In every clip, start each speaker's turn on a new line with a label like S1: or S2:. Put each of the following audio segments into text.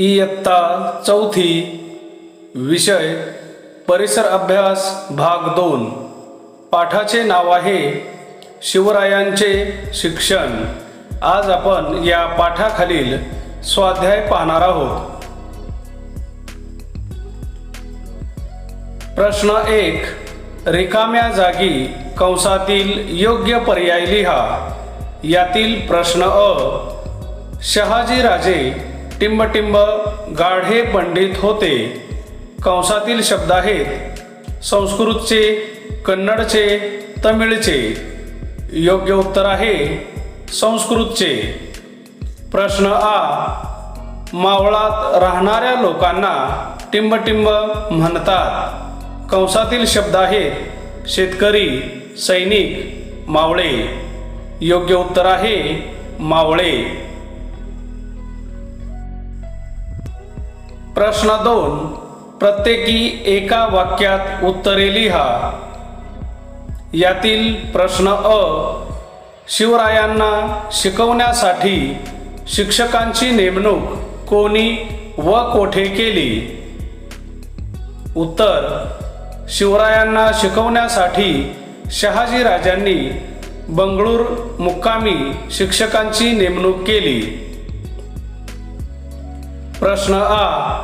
S1: इयत्ता चौथी विषय परिसर अभ्यास भाग दोन. पाठाचे नाव आहे शिवरायांचे शिक्षण. आज आपण या पाठाखालील स्वाध्याय पाहणार आहोत. प्रश्न एक रिकाम्या जागी कंसातील योग्य पर्याय लिहा. यातील प्रश्न अ शहाजीराजे टिंबटिंब गाढे पंडित होते. कंसातील शब्द आहेत. संस्कृतचे कन्नडचे तमिळचे. योग्य उत्तर आहे. संस्कृतचे. प्रश्न आ. मावळात राहणाऱ्या लोकांना टिंबटिंब म्हणतात. कंसातील शब्द आहेत. शेतकरी सैनिक मावळे. योग्य उत्तर आहे मावळे. प्रश्न दोन प्रत्येकी एका वाक्यात उत्तरे लिहा. यातील प्रश्न अ शिवरायांना शिकवण्यासाठी शिक्षकांची नेमणूक कोणी व कोठे केली? उत्तर शिवरायांना शिकवण्यासाठी शहाजी राजांनी बंगळूर मुक्कामी शिक्षकांची नेमणूक केली. प्रश्न आ.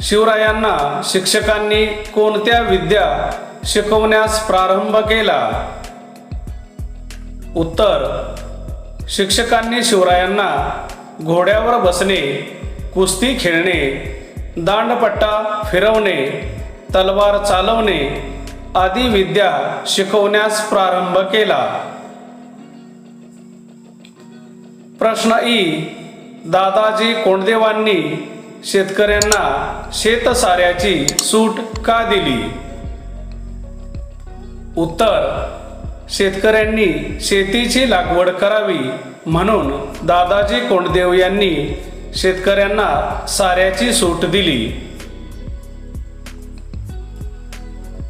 S1: शिवरायांना शिक्षकांनी कोणत्या विद्या शिकवण्यास प्रारंभ केला? उत्तर. शिक्षकांनी शिवरायांना घोड्यावर बसणे कुस्ती खेळणे दांडपट्टा फिरवणे तलवार चालवणे आदी विद्या शिकवण्यास प्रारंभ केला. प्रश्न ई. दादाजी कोंडदेवांनी शेतकऱ्यांना शेतसाऱ्याची सूट का दिली? उत्तर शेतकऱ्यांनी शेतीची लागवड करावी म्हणून दादाजी कोंडदेव यांनी शेतकऱ्यांना साऱ्याची सूट दिली.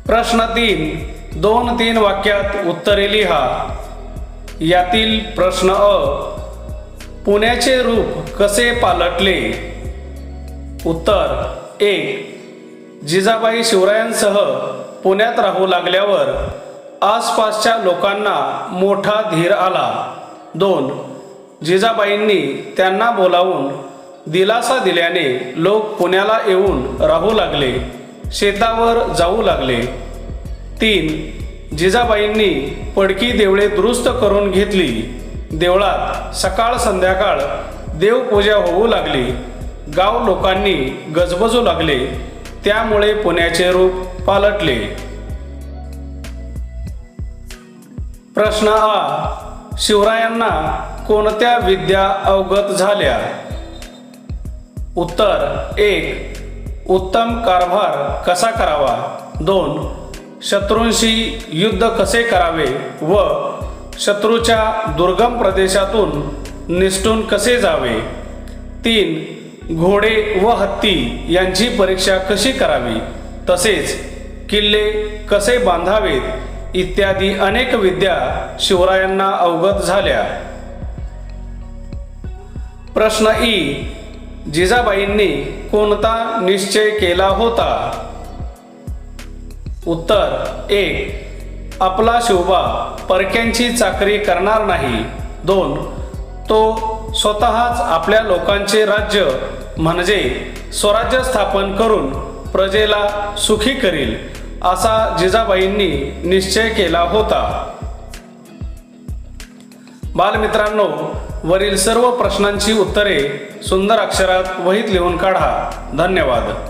S1: प्रश्न तीन दोन तीन वाक्यात उत्तरे लिहा. यातील प्रश्न अ पुण्याचे रूप कसे पालटले? उत्तर एक. जिजाबाई शिवरायांसह पुण्यात राहू लागल्यावर आसपासच्या लोकांना मोठा धीर आला. दोन. जिजाबाईंनी त्यांना बोलावून दिलासा दिल्याने लोक पुण्याला येऊन राहू लागले शेतावर जाऊ लागले. तीन. जिजाबाईंनी पडकी देवळे दुरुस्त करून घेतली. देवळात सकाळ संध्याकाळ देवपूजा होऊ लागली. गाव लोकांनी गजबजू लागले. त्यामुळे पुण्याचे रूप पालटले. प्रश्न आ. शिवरायांना कोणत्या विद्या अवगत झाल्या? उत्तर एक. उत्तम कारभार कसा करावा? दोन. शत्रूंशी युद्ध कसे करावे? व शत्रूच्या दुर्गम प्रदेशातून निसटून कसे जावे? तीन घोडे व हत्ती यांची परीक्षा कशी करावी? तसेच किल्ले कसे बांधावेत? इत्यादी अनेक विद्या शिवरायांना अवगत झाल्या. प्रश्न ई जिजाबाईंनी कोणता निश्चय केला होता? उत्तर एक. आपला शिवबा परक्यांची चाकरी करणार नाही. दोन तो स्वतःच आपल्या लोकांचे राज्य म्हणजे स्वराज्य स्थापन करून प्रजेला सुखी करील असा जिजाबाईंनी निश्चय केला होता. बालमित्रांनो वरील सर्व प्रश्नांची उत्तरे सुंदर अक्षरात वहीत लिहून काढा. धन्यवाद.